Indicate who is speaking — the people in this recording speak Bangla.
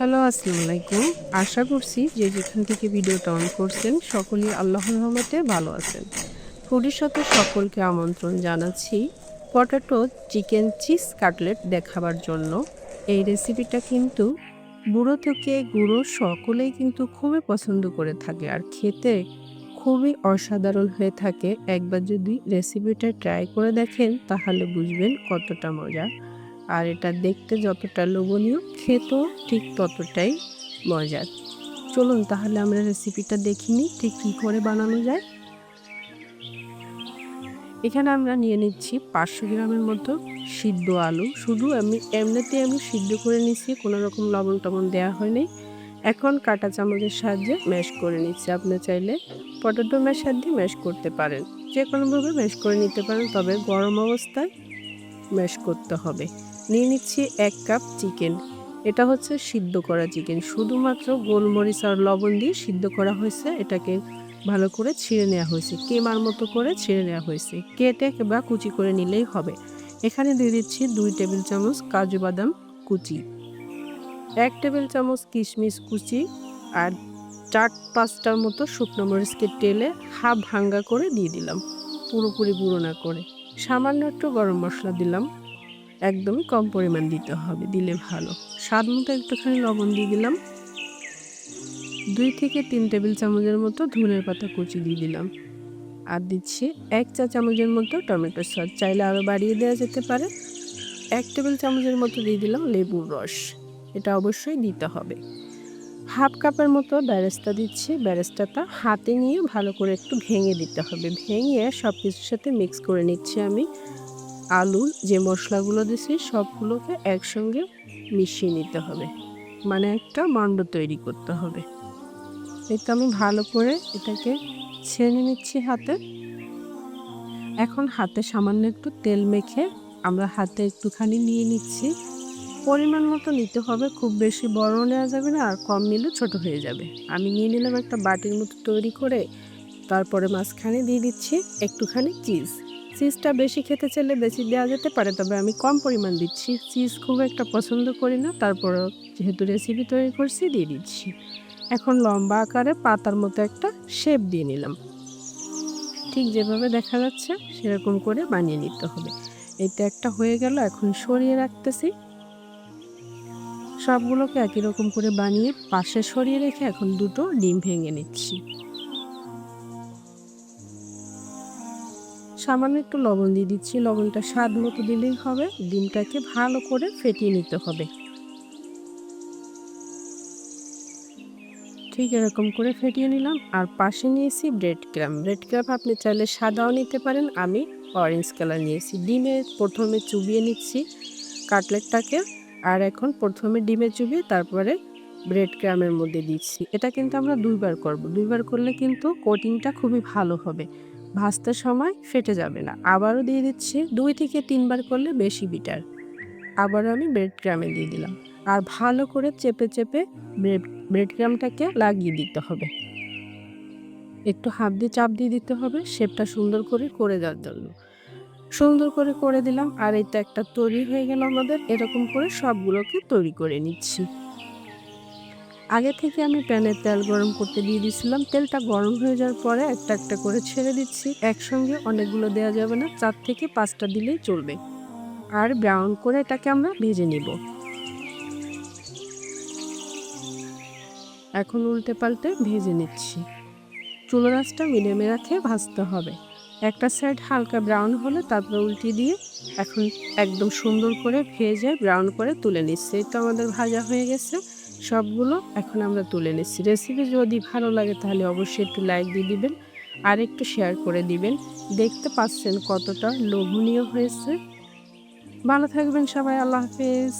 Speaker 1: হ্যালো, আসসালামু আলাইকুম। আশা করছি যে যেখান থেকে ভিডিওটা অন করছেন, সকলেই আল্লাহর রহমতে ভালো আছেন। ফুডির সাথে সকলকে আমন্ত্রণ জানাচ্ছি পটাটো চিকেন চিজ কাটলেট দেখাবার জন্য। এই রেসিপিটা কিন্তু বুড়ো থেকে গুঁড়ো সকলেই কিন্তু খুবই পছন্দ করে থাকে আর খেতে খুবই অসাধারণ হয়ে থাকে। একবার যদি রেসিপিটা ট্রাই করে দেখেন, তাহলে বুঝবেন কতটা মজা। আর এটা দেখতে যতটা লোভনীয়, খেতেও ঠিক ততটাই মজার। চলুন তাহলে আমরা রেসিপিটা দেখিনি ঠিক কী করে বানানো যায়। এখানে আমরা নিয়ে নিচ্ছি পাঁচশো গ্রামের মতো সিদ্ধ আলু। শুধু আমি এমনিতে আমি সিদ্ধ করে নিচ্ছি কোনো রকম লবণ টবণ দেওয়া হয়নি। এখন কাটা চামচের সাহায্যে ম্যাশ করে নিচ্ছি। আপনি চাইলে পটেটো ম্যাশার দিয়ে ম্যাশ করতে পারেন। যে কোনোভাবে ম্যাশ করে নিতে পারেন, তবে গরম অবস্থায় ম্যাশ করতে হবে। নিয়ে নিচ্ছি এক কাপ চিকেন। এটা হচ্ছে সিদ্ধ করা চিকেন। শুধুমাত্র গোলমরিচ আর লবণ দিয়ে সিদ্ধ করা হয়েছে। এটাকে ভালো করে ছিঁড়ে নেওয়া হয়েছে। কেমার মতো করে ছিঁড়ে নেওয়া হয়েছে। কেটে বা কুচি করে নিলেই হবে। এখানে দিয়ে দিচ্ছি দুই টেবিল চামচ কাজু বাদাম কুচি, এক টেবিল চামচ কিশমিশ কুচি আর চার পাঁচটার মতো শুকনো মরিচকে টেলে হাফ ভাঙ্গা করে দিয়ে দিলাম। পুরোপুরি গুঁড়ো না করে। সামান্য একটু গরম মশলা দিলাম। একদমই কম পরিমাণ দিতে হবে, দিলে ভালো। স্বাদ মতো একটুখানি লবণ দিয়ে দিলাম। দুই থেকে তিন টেবিল চামচের মতো ধনের পাতা কুচি দিয়ে দিলাম। আর দিচ্ছি এক চা চামচের মতো টমেটো সস, চাইলে আরও বাড়িয়ে দেওয়া যেতে পারে। এক টেবিল চামচের মতো দিয়ে দিলাম লেবুর রস, এটা অবশ্যই দিতে হবে। হাফ কাপের মতো ব্যারেস্তা দিচ্ছি, ব্যারেস্তাটা হাতে নিয়ে ভালো করে একটু ভেঙে দিতে হবে। ভেঙে সব কিছুর সাথে মিক্স করে নিচ্ছি আমি। আলু যে মশলাগুলো দিছি, সবগুলোকে একসঙ্গে মিশিয়ে নিতে হবে। মানে একটা মণ্ড তৈরি করতে হবে। এটা আমি ভালো করে এটাকে ছেড়ে নিচ্ছি হাতে। এখন হাতে সামান্য একটু তেল মেখে আমরা হাতে একটুখানি নিয়ে নিচ্ছি। পরিমাণ মতো নিতে হবে, খুব বেশি বড় নেওয়া যাবে না, আর কম নিলে ছোট হয়ে যাবে। আমি নিয়ে নিলাম একটা বাটির মতো তৈরি করে, তারপরে মাঝখানে দিয়ে দিচ্ছি একটুখানি চিজ। চিজটা বেশি খেতে চাইলে বেশি দেওয়া যেতে পারে, তবে আমি কম পরিমাণ দিচ্ছি। চিজ খুব একটা পছন্দ করি না, তারপরেও যেহেতু রেসিপি তৈরি করছি, দিয়ে দিচ্ছি। এখন লম্বা আকারে পাতার মতো একটা শেপ দিয়ে নিলাম। ঠিক যেভাবে দেখা যাচ্ছে, সেরকম করে বানিয়ে নিতে হবে। এটা একটা হয়ে গেল, এখন সরিয়ে রাখতেছি। সবগুলোকে একই রকম করে বানিয়ে পাশে সরিয়ে রেখে এখন দুটো ডিম ভেঙে নিচ্ছি। সামান্য একটু লবণ দিয়ে দিচ্ছি। লবণটা স্বাদ মতো দিলেই হবে। ডিমটাকে ভালো করে ফেটিয়ে নিতে হবে। ঠিক এরকম করে ফেটিয়ে নিলাম। আর পাশে নিয়েছি ব্রেড ক্রাম। ব্রেড ক্রাম আপনি চাইলে সাদাও নিতে পারেন। আমি অরেঞ্জ কালার নিয়েছি। ডিমে প্রথমে চুবিয়ে নিচ্ছি কাটলেটটাকে। আর এখন প্রথমে ডিমে চুবিয়ে তারপরে ব্রেড ক্রামের মধ্যে দিচ্ছি। এটা কিন্তু আমরা দুইবার করব। দুইবার করলে কিন্তু কোটিংটা খুবই ভালো হবে। ভাজতে সময় ফেটে যাবে না। আবারও দিয়ে দিচ্ছি দুই থেকে তিনবার করলে বেশি বিটার আবারও আমি ব্রেড ক্রামে দিয়ে দিলাম। আর ভালো করে চেপে চেপে ব্রেড ব্রেড ক্রামটাকে লাগিয়ে দিতে হবে। একটু হাত দিয়ে চাপ দিয়ে দিতে হবে শেপটা সুন্দর করে করে দেওয়ার জন্য। সুন্দর করে করে দিলাম, আর এটা একটা তৈরি হয়ে গেল আমাদের। এরকম করে সবগুলোকে তৈরি করে নিচ্ছি। আগে থেকে আমি প্যানে তেল গরম করতে দিয়ে দিয়েছিলাম। তেলটা গরম হয়ে যাওয়ার পরে একটা একটা করে ছেড়ে দিচ্ছি। একসঙ্গে অনেকগুলো দেওয়া যাবে না। চার থেকে পাঁচটা দিলেই চলবে। আর ব্রাউন করে এটাকে আমরা ভেজে নিব। এখন উল্টে পাল্টে ভেজে নিচ্ছি। চুলো রাসটা মিডিয়ামে রাখে ভাজতে হবে। একটা সাইড হালকা ব্রাউন হলে তারপর উল্টে দিয়ে এখন একদম সুন্দর করে ভেজে ব্রাউন করে তুলে নিচ্ছি। এই তো আমাদের ভাজা হয়ে গেছে। সবগুলো এখন আমরা তুলে নিচ্ছি। রেসিপি যদি ভালো লাগে তাহলে অবশ্যই একটু লাইক দিয়ে দিবেন আর একটু শেয়ার করে দিবেন। দেখতে পাচ্ছেন কতটা লোভনীয় হয়েছে। ভালো থাকবেন সবাই, আল্লাহ হাফেজ।